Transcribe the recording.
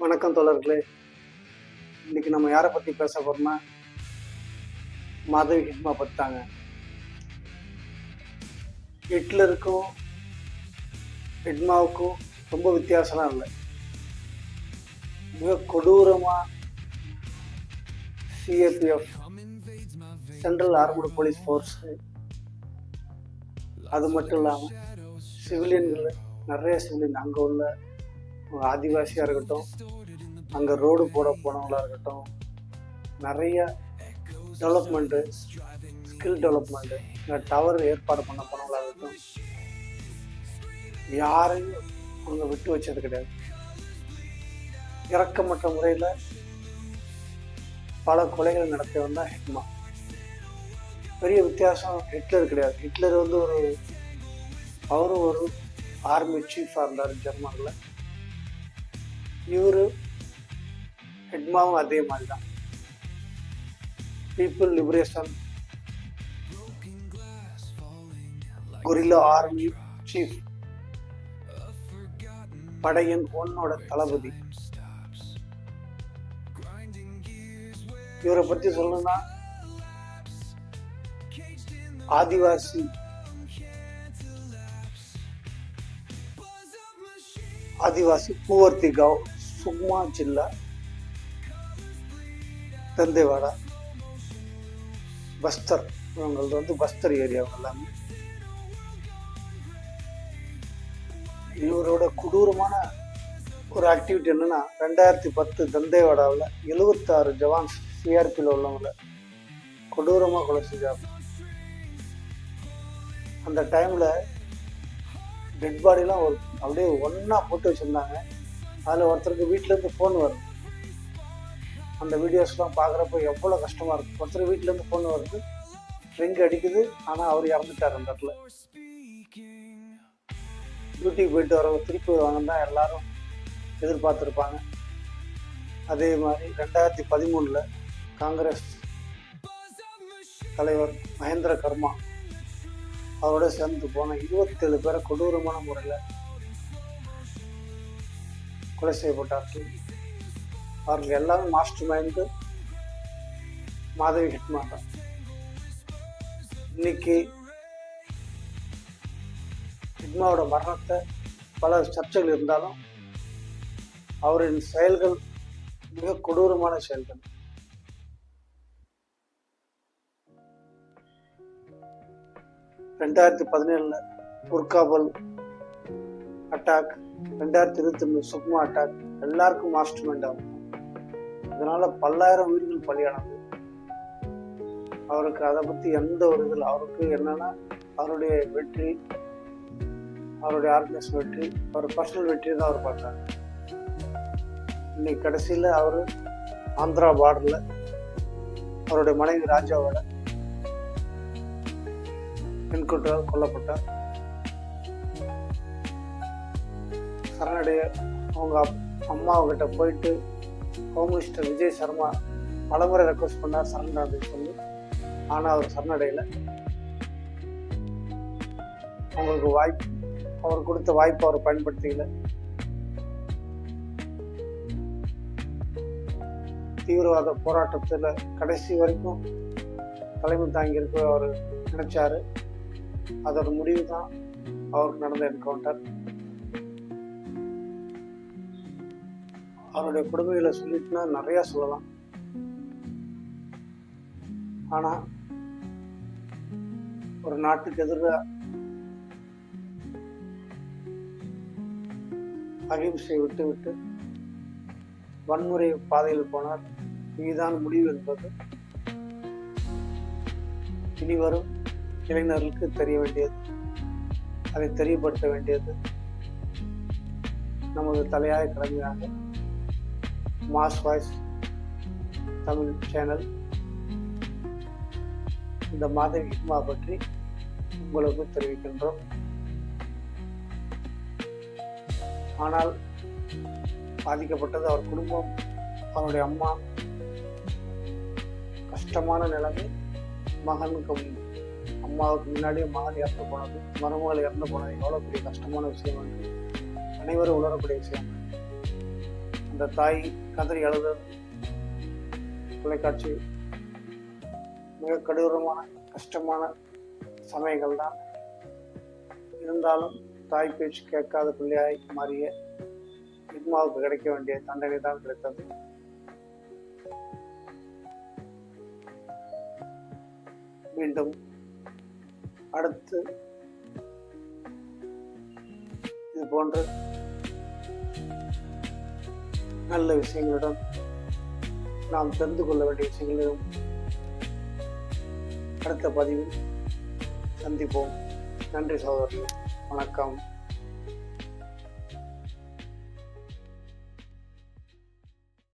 வணக்கம் தோழர்களே. இன்னைக்கு நம்ம யாரை பற்றி பேச போறோம்னா மாதவி ஹிட்மா பத்தாங்க ஹிட்லருக்கும் ஹிட்மாவுக்கும் ரொம்ப வித்தியாசம்லாம் இல்லை. மிக கொடூரமாக CAPF central armed police force அது மட்டும் இல்லாமல் சிவிலியன்கள் நிறைய சிவிலியன் அங்கே உள்ள ஆதிவாசியாக இருக்கட்டும் அங்கே ரோடு போட போனவங்களாக இருக்கட்டும் நிறைய டெவலப்மெண்ட்டு ஸ்கில் டெவலப்மெண்ட்டு இந்த டவர் ஏற்பாடு பண்ண போனவங்களாக இருக்கட்டும் யாரையும் அவங்க விட்டு வச்சது கிடையாது. இறக்கமற்ற முறையில் பல கொலைகள் நடத்தி வந்தால் ஹிட்மா பெரிய வித்தியாசம் ஹிட்லர் கிடையாது. ஹிட்லர் வந்து ஒரு அவரும் ஒரு ஆர்மி சீஃபாக இருந்தார் ஜெர்மனில். இவர் ஹெட்மாவும் அதே மாதிரி தான் people liberation guerrilla army chief படையின் ஒன்னோட தளபதி. இவரை பத்தி சொல்லணும்னா ஆதிவாசி ஆதிவாசி பூவர்த்தி கவ் సుగ్మా జిల్లా దందేవాடா பஸ்தர் இவங்களது வந்து பஸ்தர் ஏரியாவுங்க எல்லாமே இவரோட கொடூரமான ஒரு ஆக்டிவிட்டி என்னென்னா ரெண்டாயிரத்தி பத்து தந்தேவாடாவில் எழுபத்தாறு ஜவான்ஸ் சிஆர்பியில் உள்ளவங்கள கொடூரமாக கொலை செஞ்சாங்க அந்த டைமில் டெட் பாடிலாம் ஒரு அப்படியே ஒன்றா போட்டு வச்சுருந்தாங்க அதில் ஒருத்தருக்கு வீட்டிலேருந்து ஃபோன் வருது. அந்த வீடியோஸ்லாம் பார்க்குறப்ப எவ்வளோ கஷ்டமாக இருக்கும் ஒருத்தர் வீட்டிலேருந்து ஃபோன் வருது. ரிங் அடிக்குது. ஆனால் அவர் இறந்துட்டார் அந்த இடத்துல. டியூட்டிக்கு போயிட்டு வரவங்க திருப்பி வருவாங்கன்னு தான் எல்லாரும் எதிர்பார்த்துருப்பாங்க. அதே மாதிரி ரெண்டாயிரத்தி பதிமூணில் காங்கிரஸ் தலைவர் மகேந்திர கர்மா அவரோட சேர்ந்து போன இருபத்தேழு பேரை கொடூரமான முறையில் கொலை செய்யப்பட்டார்கள். அவர்கள் எல்லாரும் மாஸ்டர் மைண்டு மாதவி ஹிட்மான் இன்னைக்கு ஹிட்மாவோட மரணத்தை பல சர்ச்சைகள் இருந்தாலும் அவரின் செயல்கள் மிக கொடூரமான செயல்கள். ரெண்டாயிரத்தி பதினேழுல புர்காபல் அட்டாக் ரெண்டாயிரத்தி இருபத்தி ஒன்று சுக்மா அட்டாக் எல்லாருக்கும் மாஸ்டர் மைண்ட் ஆகும். இதனால பல்லாயிரம் உயிர்கள் பலியானது. அவருக்கு அதை பற்றி எந்த ஒரு இதில் அவருக்கு என்னன்னா அவருடைய வெற்றி அவருடைய ஆர்கனைஸ் வெற்றி அவர் பர்சனல் வெற்றி தான் அவர் பார்த்தார். இன்னைக்கு கடைசியில் அவர் ஆந்திரா பார்டரில் அவருடைய மனைவி ராஜாவோட என்கவுண்டரால் கொல்லப்பட்டார். சரணடைய அவங்க அம்மாவுக்கிட்ட போயிட்டு ஹோம் மினிஸ்டர் விஜய் சர்மா பலமுறை ரெக்வஸ்ட் பண்ணார் சரண்டர் அப்படின்னு சொல்லி. ஆனால் அவர் சரணடையில். அவங்களுக்கு வாய்ப்பு அவர் கொடுத்த வாய்ப்பை அவர் பயன்படுத்திக்கல. தீவிரவாத போராட்டத்தில் கடைசி வரைக்கும் தலைமை தாங்கி இருக்க அவர் நினைச்சாரு. அதோட முடிவு தான் அவருக்கு நடந்த என்கவுண்டர் அவருடைய கொடுமைகளை சொல்லிட்டுனா நிறைய சொல்லலாம். ஆனா ஒரு நாட்டுக்கு எதிராக அகிம்சை விட்டு விட்டு வன்முறை பாதையில் போனார். இதுதான் முடிவு என்பது இனி வரும் இளைஞர்களுக்கு தெரிய வேண்டியது. அதை தெரியப்படுத்த வேண்டியது நமது தலையாய கடமையாக மாஸ் வாய்ஸ் தமிழ் சேனல். இந்த மாதவி ஹிட்மா பற்றி உங்களுக்கு தெரிவிக்கின்றோம். ஆனால் பாதிக்கப்பட்டது அவர் குடும்பம் அவருடைய அம்மா. கஷ்டமான நிலைமை. மகனுக்கு அம்மாவுக்கு முன்னாடியே மகன் இறந்து போனது மருமகள் இறந்து போனது எவ்வளோ பெரிய கஷ்டமான விஷயம் அனைவரும் உணரக்கூடிய விஷயம். இந்த தாய் கதறி அழுத தொலைக்காட்சி மிக கடூரமான கஷ்டமான சமயங்கள் தான் இருந்தாலும் தாய் பேச்சு கேட்காத பிள்ளையாய் மாறிய இக்மாவுக்கு கிடைக்க வேண்டிய தண்டனை தான் கிடைத்தது. மீண்டும் அடுத்து இது போன்று நல்ல விஷயங்களுடன் நாம் தெரிந்து கொள்ள வேண்டிய விஷயங்களையும் அடுத்த பதிவில் சந்திப்போம். நன்றி சகோதரர்கள். வணக்கம்.